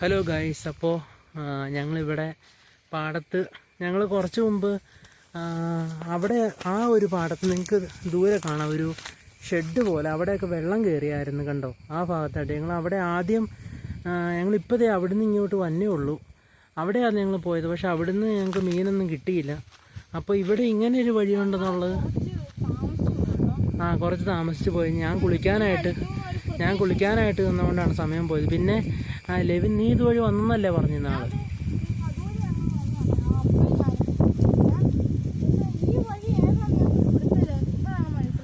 Hello guys അപ്പോൾ ഞങ്ങളിവിടെ പാടത്ത് ഞങ്ങൾ കുറച്ച് മുമ്പ് അവിടെ ആ ഒരു പാടത്ത് നിങ്ങൾക്ക് ദൂരെ കാണാം. ഒരു ഷെഡ് പോലെ അവിടെയൊക്കെ വെള്ളം കയറിയായിരുന്നു കണ്ടോ? ആ ഭാഗത്തായിട്ട്. ഞങ്ങൾ അവിടെ ആദ്യം ഞങ്ങളിപ്പോഴേ അവിടുന്ന് ഇങ്ങോട്ട് വന്നേ ഉള്ളൂ. അവിടെയാണ് ഞങ്ങൾ പോയത്. പക്ഷെ അവിടുന്ന് ഞങ്ങൾക്ക് മീനൊന്നും കിട്ടിയില്ല. അപ്പോൾ ഇവിടെ ഇങ്ങനെ ഒരു വഴിയുണ്ടെന്നുള്ളത് ആ കുറച്ച് താമസിച്ച് പോയി. ഞാൻ കുളിക്കാനായിട്ട് ഞാൻ കുളിക്കാനായിട്ട് നിന്നുകൊണ്ടാണ് സമയം പോയത്. പിന്നെ ആ, ലെവിൻ നീ ഇതുവഴി വന്നെന്നല്ലേ പറഞ്ഞു നാളെ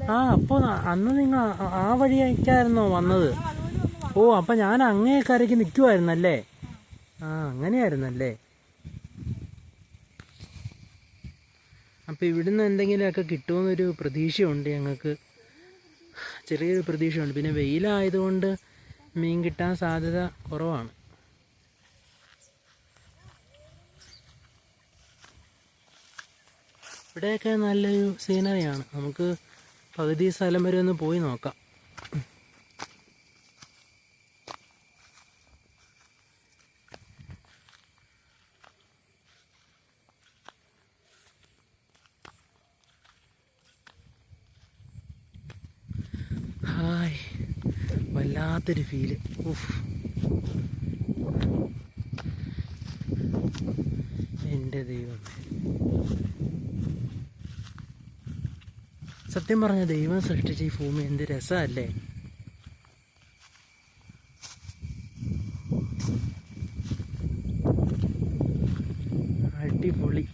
ആ അപ്പോൾ അന്ന് നിങ്ങൾ ആ- വഴിയൊക്കെയായിരുന്നോ വന്നത്? ഓ അപ്പം ഞാൻ അങ്ങേ കരയ്ക്ക് നിൽക്കുമായിരുന്നല്ലേ ആ അങ്ങനെയായിരുന്നല്ലേ? അപ്പം ഇവിടുന്ന് എന്തെങ്കിലുമൊക്കെ കിട്ടുമെന്നൊരു പ്രതീക്ഷയുണ്ട് ഞങ്ങൾക്ക്. ചെറിയൊരു പ്രതീക്ഷയുണ്ട്. പിന്നെ വെയിലായതുകൊണ്ട് മീൻ കിട്ടാൻ സാധ്യത കുറവാണ്. ഇവിടെയൊക്കെ നല്ലൊരു സീനറിയാണ് നമുക്ക് പകുതി സ്ഥലം വരെ ഒന്ന് പോയി നോക്കാം. വല്ലാത്തൊരു ഫീൽ ഉഫ്. എന്റെ ദൈവം സത്യം പറഞ്ഞ ദൈവം സൃഷ്ടിച്ച ഈ ഭൂമി എന്ത് രസമല്ലേ? അടിപൊളി.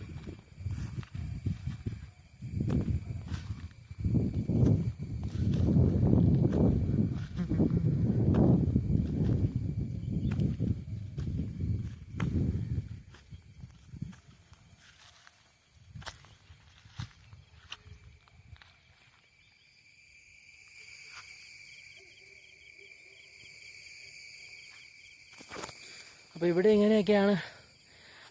അപ്പോൾ ഇവിടെ ഇങ്ങനെയൊക്കെയാണ്.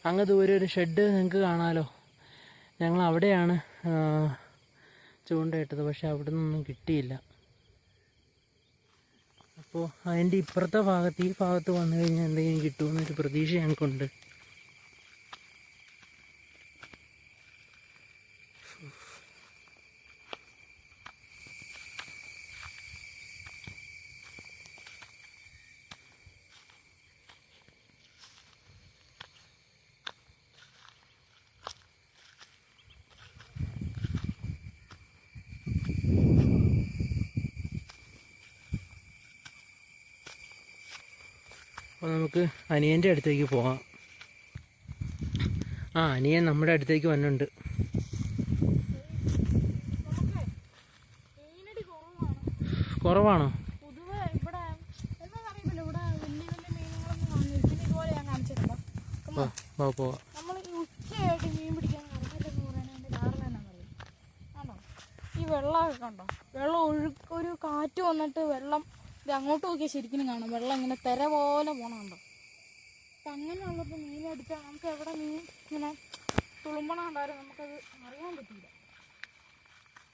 അങ്ങ് ദൂരെ ഒരു ഷെഡ് നിങ്ങൾക്ക് കാണാമല്ലോ ഞങ്ങൾ അവിടെയാണ് ചൂണ്ടയിട്ടത് പക്ഷെ അവിടെ നിന്നൊന്നും കിട്ടിയില്ല. അപ്പോൾ അതിന്റെ ഇപ്പുറത്തെ ഭാഗത്ത് ഈ ഭാഗത്ത് വന്നു കഴിഞ്ഞാൽ എന്തെങ്കിലും കിട്ടുമെന്നൊരു പ്രതീക്ഷ ഞങ്ങൾക്കുണ്ട്. അപ്പോൾ നമുക്ക് അനിയന്റെ അടുത്തേക്ക് പോകാം ആ അനിയൻ നമ്മുടെ അടുത്തേക്ക് വന്നിട്ടുണ്ട്. കുറവാണോ. പോവാം. ഈ വെള്ളമൊക്കെ കണ്ടോ? വെള്ളം ഒഴുക്ക് ഒരു കാറ്റ് വന്നിട്ട് വെള്ളം ഇത് അങ്ങോട്ട് നോക്കിയാൽ ശരിക്കും കാണാം. വെള്ളം ഇങ്ങനെ തെര പോലെ പോണുണ്ടോ. അപ്പം അങ്ങനെയുള്ളപ്പോൾ മീൻ അടിച്ചാൽ നമുക്ക് എവിടെ മീൻ ഇങ്ങനെ തുളുമ്പണുണ്ടായാലും നമുക്കത് അറിയാൻ പറ്റില്ല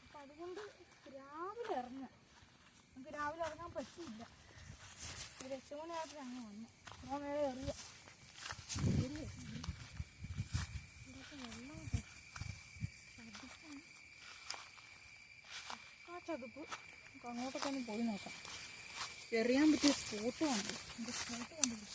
അപ്പം അതുകൊണ്ട് രാവിലെ ഇറങ്ങുക നമുക്ക് രാവിലെ ഇറങ്ങാൻ പറ്റിയില്ല. ഒരു എട്ട് മണിയായപ്പോൾ അങ്ങ് വന്നു. അപ്പോൾ നേരെ എറിയ. എറിയ ഇതൊക്കെ വെള്ളമൊക്കെ ചതുപ്പാണ്. ആ ചതുപ്പ്. നമുക്ക് അങ്ങോട്ടൊക്കെ ഒന്ന് പോയി നോക്കാം. എറിയാൻ പറ്റിയ സ്പോട്ട് കണ്ടു. സ്പോട്ട് കണ്ടില്ല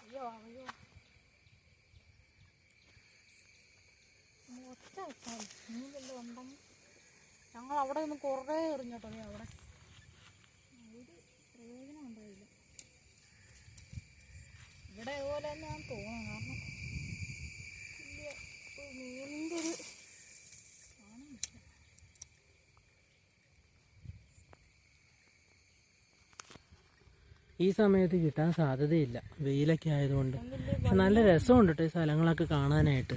അയ്യോ അയ്യോ ഒന്ന് ഒച്ച വെച്ചാൽ മീൻ വല്ലതും ഉണ്ടെങ്കിൽ ഞങ്ങൾ അവിടെ നിന്ന് കുറേ എറിഞ്ഞോട്ടോ നീ അവിടെ? ഒരു പ്രയോജനം ഉണ്ടായില്ല ഇവിടെ അതുപോലെ ഞാൻ തോന്നുന്നു കാരണം വലിയ മീനിന്റെ ഒരു കാണാനില്ല ഈ സമയത്ത് കിട്ടാൻ സാധ്യതയില്ല. വെയിലൊക്കെ ആയതുകൊണ്ട്. നല്ല രസമുണ്ട് കേട്ടോ ഈ സ്ഥലങ്ങളൊക്കെ കാണാനായിട്ട്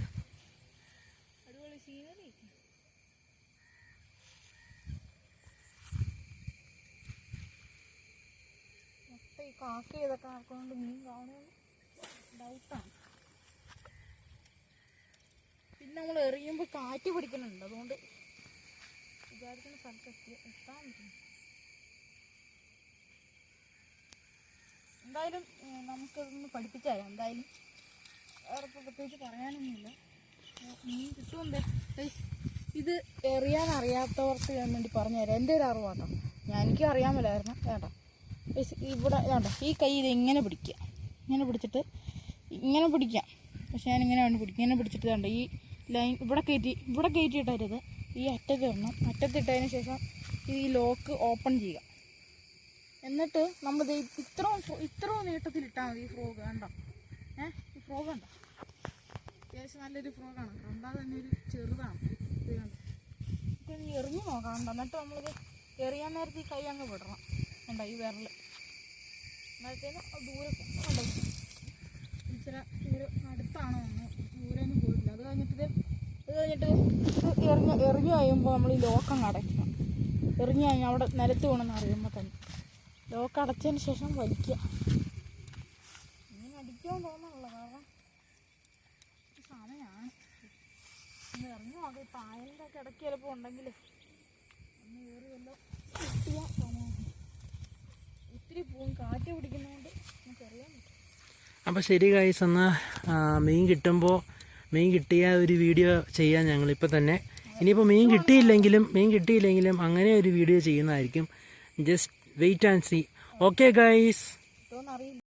അടിപൊളി സീനറി കാക്ക ചെയ്തൊക്കെ നടക്കുന്നുണ്ട് മീൻ കാണുമെന്ന് ഡൗട്ടാണ് പിന്നെ നമ്മൾ എറിയുമ്പോൾ കാറ്റ് പിടിക്കുന്നുണ്ട്. അതുകൊണ്ട് വിചാരിക്കുന്ന സ്ഥലത്ത് എത്തി എത്താൻ പറ്റും എന്തായാലും നമുക്കതൊന്ന് പഠിപ്പിച്ചാലോ? എന്തായാലും വേറെ പ്രത്യേകിച്ച് പറയാനൊന്നുമില്ല. മീൻ കിട്ടുമെന്തേ? ഇത് എറിയാൻ അറിയാത്തവർക്ക് വേണ്ടി പറഞ്ഞുതരാം. എന്റെ ഒരു അറിവാട്ടോ? ഞാൻ എനിക്കും അറിയാൻ മേലായിരുന്നു. വേണ്ട. ഇവിടെ വേണ്ട ഈ കൈ ഇത് ഇങ്ങനെ പിടിക്കുക. ഇങ്ങനെ പിടിച്ചിട്ട് ഇങ്ങനെ പിടിക്കാം. പക്ഷെ ഞാൻ ഇങ്ങനെ വേണ്ടി പിടിക്കുക ഇങ്ങനെ പിടിച്ചിട്ട് വേണ്ട ഈ ലൈൻ ഇവിടെ കയറ്റി ഇവിടെ കയറ്റി ഇട്ടരുത് ഈ അറ്റത്ത് ഇടണം അറ്റത്തിട്ടതിന് ശേഷം ഈ ലോക്ക് ഓപ്പൺ ചെയ്യുക. എന്നിട്ട് നമ്മൾ ഇത്രയും ഇത്രയും നീട്ടത്തിൽ ഇട്ടാൽ മതി ഈ ഫ്രോഗ് കണ്ടോ? ഏ ഈ ഫ്രോഗ് കണ്ടോ? അത്യാവശ്യം നല്ലൊരു ഫ്രോഗാണ് കണ്ടാൽ തന്നെ ഒരു ചെറുതാണ്. ഇത് കണ്ടോ? എറിഞ്ഞു നോക്കാം കണ്ടോ? എന്നിട്ട് നമ്മളിത് എറിയാൻ നേരത്ത് ഈ കൈ അങ്ങ് വിടണം. കണ്ടോ? ഈ വിരൽ അന്നേരത്തേന് ദൂരെ കണ്ടോ? ഇച്ചിരി ദൂരെ അടുത്താണ് വന്ന് ദൂരെയൊന്നും പോയിട്ടില്ല. അത് കഴിഞ്ഞിട്ട് ഇത് കഴിഞ്ഞിട്ട് എറിഞ്ഞ് എറിഞ്ഞു കഴിയുമ്പോൾ നമ്മൾ ഈ ലോക്കം അടയ്ക്കണം. എറിഞ്ഞു കഴിഞ്ഞാൽ അവിടെ നിലത്ത് വീണെന്ന് അറിയുമ്പോൾ തന്നെ. ലോക്ക് അടച്ചതിന് ശേഷം വലിക്കുക. ഇങ്ങനെ അടിക്കാൻ തോന്നുന്നില്ല കാരണം സമയമാണ് എറിഞ്ഞു നോക്കാം പായലിന്റെ ഒക്കെ ഇടയ്ക്ക് ചിലപ്പോൾ ഉണ്ടെങ്കിൽ ഒന്ന് കയറി കിട്ടിയാൽ കിട്ടിയ സമയമാണ് ഒത്തിരി പൂവും കാറ്റ് പിടിക്കുന്നതുകൊണ്ട് നമുക്കറിയാൻ പറ്റും. അപ്പോൾ ശരി ഗായ്സ് എന്നാൽ മീൻ കിട്ടുമ്പോൾ മീൻ കിട്ടിയ ഒരു വീഡിയോ ചെയ്യാൻ ഞങ്ങളിപ്പോൾ തന്നെ. ഇനിയിപ്പോൾ മീൻ കിട്ടിയില്ലെങ്കിലും മീൻ കിട്ടിയില്ലെങ്കിലും അങ്ങനെ ഒരു വീഡിയോ ചെയ്യുന്നതായിരിക്കും. Just wait and see okay guys അറിയില്ല.